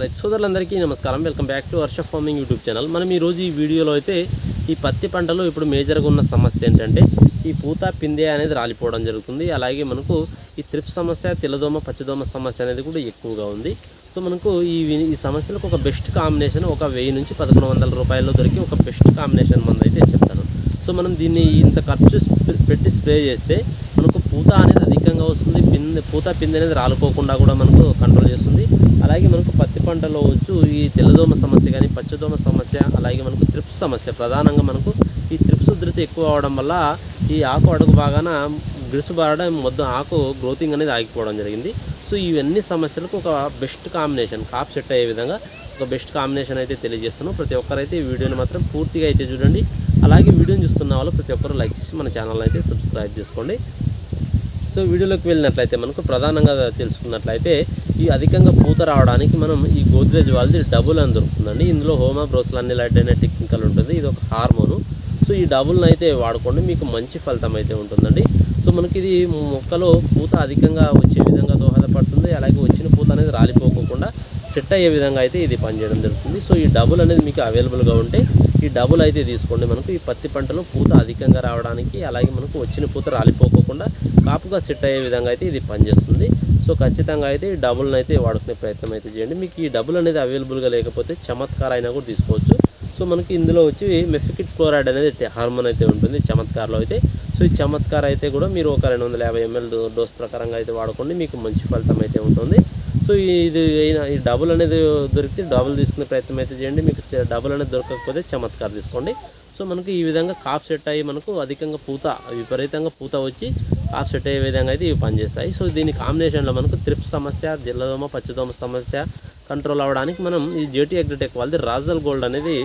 రైతు సోదరులందరికీ నమస్కారం. Welcome back to Varsha farming YouTube channel. మనం ఈరోజు ఈ వీడియోలో అయితే ఈ పత్తి పంటలో ఇప్పుడు మేజర్గా ఉన్న సమస్య ఏంటంటే ఈ పూత పిందె అనేది రాలిపోవడం జరుగుతుంది. అలాగే మనకు ఈ త్రిప్ సమస్య తెల్లదోమ పచ్చదోమ సమస్య అనేది కూడా ఎక్కువగా ఉంది. సో మనకు ఈ ఈ సమస్యలకు ఒక బెస్ట్ కాంబినేషన్ ఒక వెయ్యి నుంచి పదకొండు వందల రూపాయల్లో దొరికి ఒక బెస్ట్ కాంబినేషన్ మందు అయితే చెప్తాను. సో మనం దీన్ని ఇంత ఖర్చు పెట్టి స్ప్రే చేస్తే పూత అనేది అధికంగా వస్తుంది పిందె పూత పిందె అనేది రాలుకోకుండా కూడా మనకు కంట్రోల్ చేస్తుంది. అలాగే మనకు పత్తి పంటలో వచ్చు ఈ తెల్లదోమ సమస్య కానీ పచ్చదోమ సమస్య అలాగే మనకు త్రిప్స్ సమస్య. ప్రధానంగా మనకు ఈ త్రిప్స్ ఉధృతి ఎక్కువ అవడం వల్ల ఈ ఆకు అడుగు బాగాన గ్రిసు బారడం మొత్తం ఆకు గ్రోతింగ్ అనేది ఆగిపోవడం జరిగింది. సో ఇవన్నీ సమస్యలకు ఒక బెస్ట్ కాంబినేషన్. కాప్ సెట్ అయ్యే విధంగా ఒక బెస్ట్ కాంబినేషన్ అయితే తెలియజేస్తున్నాం. ప్రతి ఒక్కరైతే ఈ వీడియోని మాత్రం పూర్తిగా అయితే చూడండి. అలాగే వీడియోని చూస్తున్న వాళ్ళు ప్రతి ఒక్కరు లైక్ చేసి మన ఛానల్ అయితే సబ్స్క్రైబ్ చేసుకోండి. సో వీడియోలోకి వెళ్ళినట్లయితే మనకు ప్రధానంగా తెలుసుకున్నట్లయితే ఈ అధికంగా పూత రావడానికి మనం ఈ గోద్రేజ్ వాళ్ళది డబుల్ అని దొరుకుతుందండి. ఇందులో హోమా బ్రోస్లు అన్ని లైట్ టెక్నికల్ ఉంటుంది ఇది ఒక హార్మోను. సో ఈ డబుల్ని అయితే వాడుకోండి మీకు మంచి ఫలితం అయితే ఉంటుందండి. సో మనకి ఇది మొక్కలో పూత అధికంగా వచ్చే విధంగా దోహదపడుతుంది అలాగే వచ్చిన పూత అనేది రాలిపోకుండా సెట్ అయ్యే విధంగా అయితే ఇది పనిచేయడం జరుగుతుంది. సో ఈ డబుల్ అనేది మీకు అవైలబుల్గా ఉంటే ఈ డబుల్ అయితే తీసుకోండి. మనకు ఈ పత్తి పంటలో పూత అధికంగా రావడానికి అలాగే మనకు వచ్చిన పూత రాలిపోకుండా కాపుగా సెట్ అయ్యే విధంగా అయితే ఇది పనిచేస్తుంది. సో ఖచ్చితంగా అయితే ఈ డబుల్ని అయితే వాడుకునే ప్రయత్నం అయితే చేయండి. మీకు ఈ డబుల్ అనేది అవైలబుల్గా లేకపోతే చమత్కార్ అయినా కూడా తీసుకోవచ్చు. సో మనకి ఇందులో వచ్చి మెఫికిట్ ఫ్లోరైడ్ అనేది హార్మోన్ అయితే ఉంటుంది చమత్కార్లో అయితే. సో ఈ చమత్కార్ అయితే కూడా మీరు ఒక రెండు వందల యాభై ఎంఎల్ డోస్ ప్రకారంగా అయితే వాడుకోండి. మీకు మంచి ఫలితం అయితే ఉంటుంది. సో ఇది అయినా ఈ డబుల్ అనేది దొరికితే డబుల్ తీసుకునే ప్రయత్నం అయితే చేయండి. మీకు డబుల్ అనేది దొరకకపోతే చమత్కారం తీసుకోండి. సో మనకి ఈ విధంగా కాప్ సెట్ అయ్యి మనకు అధికంగా పూత విపరీతంగా పూత వచ్చి కాప్ సెట్ అయ్యే విధంగా అయితే ఇవి పనిచేస్తాయి. సో దీని కాంబినేషన్లో మనకు త్రిప్ సమస్య జిల్లదోమ పచ్చదోమ సమస్య కంట్రోల్ అవ్వడానికి మనం ఈ జేటీ అగ్రిటెక్ వాళ్ళది రాజల్ గోల్డ్ అనేది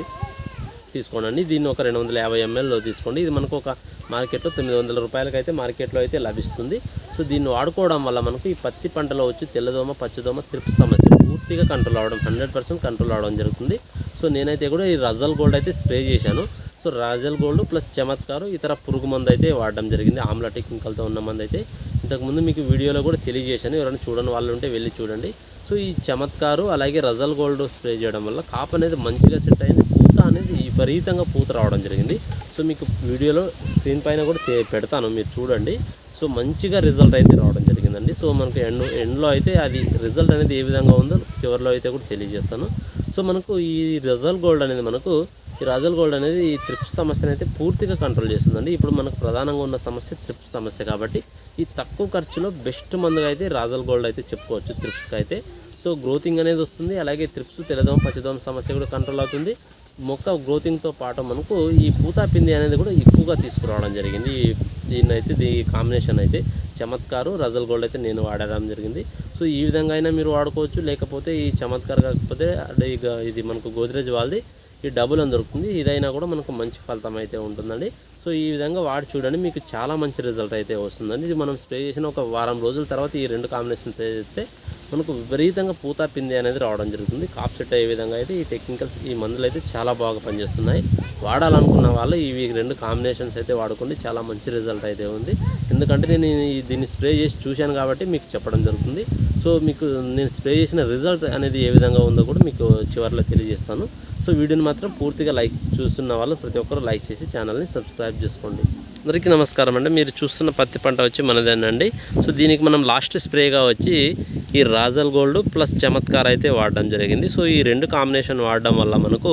తీసుకోండి దీన్ని ఒక రెండు వందల యాభై ఎంఎల్లో తీసుకోండి. ఇది మనకు ఒక మార్కెట్లో తొమ్మిది వందల రూపాయలకైతే మార్కెట్లో అయితే లభిస్తుంది. సో దీన్ని వాడుకోవడం వల్ల మనకు ఈ పత్తి పంటలో వచ్చి తెల్లదోమ పచ్చదోమ త్రిప్ సమస్య పూర్తిగా కంట్రోల్ అవడం హండ్రెడ్ పర్సెంట్ కంట్రోల్ అవడం జరుగుతుంది. సో నేనైతే కూడా ఈ రజల్ గోల్డ్ అయితే స్ప్రే చేశాను. సో రాజల్ గోల్డ్ ప్లస్ చమత్కారు ఇతర పురుగు మందు అయితే వాడడం జరిగింది. ఆమ్లా టెక్నికల్తో ఉన్న మందు అయితే. ఇంతకుముందు మీకు వీడియోలో కూడా తెలియజేశాను. ఎవరైనా చూడని వాళ్ళు ఉంటే వెళ్ళి చూడండి. సో ఈ చమత్కారు అలాగే రజల్ గోల్డ్ స్ప్రే చేయడం వల్ల కాప్ అనేది మంచిగా సెట్ అయింది. పూత అనేది విపరీతంగా పూత రావడం జరిగింది. సో మీకు వీడియోలో స్క్రీన్ పైన కూడా పెడతాను. మీరు చూడండి. సో మంచిగా రిజల్ట్ అయితే రావడం జరిగిందండి. సో మనకు ఎండ్ ఎండ్లో అయితే అది రిజల్ట్ అనేది ఏ విధంగా ఉందో చివరిలో అయితే కూడా తెలియజేస్తాను. సో మనకు ఈ రిజల్ గోల్డ్ అనేది మనకు ఈ రాజల్ గోల్డ్ అనేది ఈ త్రిప్స్ సమస్యను అయితే పూర్తిగా కంట్రోల్ చేస్తుందండి. ఇప్పుడు మనకు ప్రధానంగా ఉన్న సమస్య త్రిప్స్ సమస్య కాబట్టి ఈ తక్కువ ఖర్చులో బెస్ట్ మందుగా అయితే రాజల్ గోల్డ్ అయితే చెప్పుకోవచ్చు త్రిప్స్కి అయితే. సో గ్రోతింగ్ అనేది వస్తుంది. అలాగే త్రిప్స్ తెల్లదోమ పచ్చదోమ సమస్య కూడా కంట్రోల్ అవుతుంది. మొక్క గ్రోతింగ్తో పాటు మనకు ఈ పూతా పిండి అనేది కూడా ఎక్కువగా తీసుకురావడం జరిగింది. ఈ- దీన్ని అయితే దీ కాంబినేషన్ అయితే చమత్కారు రజల్ గోల్డ్ అయితే నేను వాడడం జరిగింది. సో ఈ విధంగా అయినా మీరు వాడుకోవచ్చు. లేకపోతే ఈ చమత్కారు కాకపోతే అంటే ఇక ఇది మనకు గోద్రేజ్ వాళ్ళది ఈ డబుల్ అని దొరుకుతుంది. ఇదైనా కూడా మనకు మంచి ఫలితం అయితే ఉంటుందండి. సో ఈ విధంగా వాడి చూడండి. మీకు చాలా మంచి రిజల్ట్ అయితే వస్తుందండి. ఇది మనం స్ప్రే చేసిన ఒక వారం రోజుల తర్వాత ఈ రెండు కాంబినేషన్ స్ప్రే చేస్తే మనకు విపరీతంగా పూత పిండి అనేది రావడం జరుగుతుంది. కాప్ సెట్ అయ్యే విధంగా అయితే ఈ టెక్నికల్స్ ఈ మందులు అయితే చాలా బాగా పనిచేస్తున్నాయి. వాడాలనుకున్న వాళ్ళు ఇవి రెండు కాంబినేషన్స్ అయితే వాడుకోండి. చాలా మంచి రిజల్ట్ అయితే ఉంది. ఎందుకంటే నేను ఈ- దీన్ని స్ప్రే చేసి చూశాను కాబట్టి మీకు చెప్పడం జరుగుతుంది. సో మీకు నేను స్ప్రే చేసిన రిజల్ట్ అనేది ఏ విధంగా ఉందో కూడా మీకు చివరిలో తెలియజేస్తాను. సో వీడియోని మాత్రం పూర్తిగా లైక్ చూస్తున్న వాళ్ళు ప్రతి ఒక్కరు లైక్ చేసి ఛానల్ని సబ్స్క్రైబ్ చేసుకోండి. అందరికీ నమస్కారం అండి. మీరు చూస్తున్న పత్తి పంట వచ్చి మనదేనండి. సో దీనికి మనం లాస్ట్ స్ప్రేగా వచ్చి ఈ రాజల్ గోల్డ్ ప్లస్ చమత్కార్ అయితే వాడడం జరిగింది. సో ఈ రెండు కాంబినేషన్ వాడడం వల్ల మనకు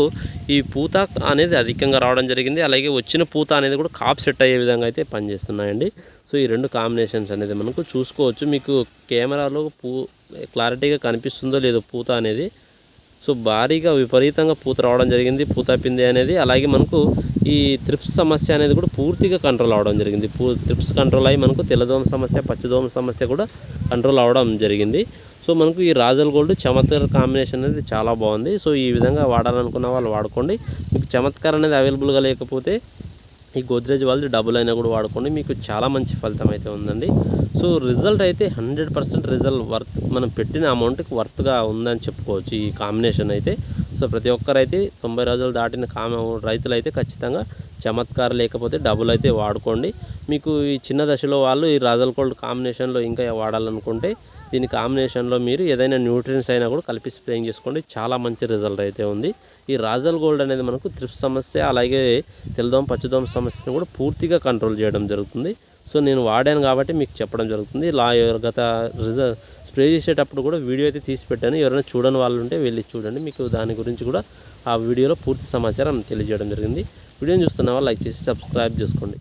ఈ పూత అనేది అధికంగా రావడం జరిగింది. అలాగే వచ్చిన పూత అనేది కూడా కాప్ సెట్ అయ్యే విధంగా అయితే పనిచేస్తున్నాయండి. సో ఈ రెండు కాంబినేషన్స్ అనేది మనకు చూసుకోవచ్చు. మీకు కెమెరాలో పూ క్లారిటీగా కనిపిస్తుందో లేదో పూత అనేది సో భారీగా విపరీతంగా పూత రావడం జరిగింది. పూత అనేది అలాగే మనకు ఈ త్రిప్స్ సమస్య అనేది కూడా పూర్తిగా కంట్రోల్ అవడం జరిగింది. పూ త్రిప్స్ కంట్రోల్ అయ్యి మనకు తెల్లదోమ సమస్య పచ్చదోమ సమస్య కూడా కంట్రోల్ అవడం జరిగింది. సో మనకు ఈ రాజల్ గోల్డ్ చమత్కార్ కాంబినేషన్ అనేది చాలా బాగుంది. సో ఈ విధంగా వాడాలనుకున్న వాళ్ళు వాడుకోండి. మీకు చమత్కార్ అనేది అవైలబుల్గా లేకపోతే ఈ గోద్రేజ్ వాళ్ళది డబుల్ అయినా కూడా వాడుకోండి. మీకు చాలా మంచి ఫలితం అయితే ఉందండి. సో రిజల్ట్ అయితే హండ్రెడ్ పర్సెంట్ రిజల్ట్ వర్త్ మనం పెట్టిన అమౌంట్కి వర్త్గా ఉందని చెప్పుకోవచ్చు ఈ కాంబినేషన్ అయితే. సో ప్రతి ఒక్కరైతే తొంభై రోజులు దాటిన కామ రైతులు అయితే ఖచ్చితంగా చమత్కారం లేకపోతే డబుల్ అయితే వాడుకోండి. మీకు ఈ చిన్న దశలో వాళ్ళు ఈ రాజల్ కోల్డ్ కాంబినేషన్లో ఇంకా వాడాలనుకుంటే దీని కాంబినేషన్లో మీరు ఏదైనా న్యూట్రియన్స్ అయినా కూడా కలిపి స్ప్రేయింగ్ చేసుకోండి. చాలా మంచి రిజల్ట్ అయితే ఉంది. ఈ రాజల్ గోల్డ్ అనేది మనకు త్రిప్ సమస్య అలాగే తెల్లదోమ పచ్చదోమ సమస్యను కూడా పూర్తిగా కంట్రోల్ చేయడం జరుగుతుంది. సో నేను వాడాను కాబట్టి మీకు చెప్పడం జరుగుతుంది. లా గత రిజల్ట్ స్ప్రే చేసేటప్పుడు కూడా వీడియో అయితే తీసి పెట్టాను. ఎవరైనా చూడని వాళ్ళు ఉంటే వెళ్ళి చూడండి. మీకు దాని గురించి కూడా ఆ వీడియోలో పూర్తి సమాచారం తెలియజేయడం జరిగింది. వీడియోని చూస్తున్న వాళ్ళు లైక్ చేసి సబ్స్క్రైబ్ చేసుకోండి.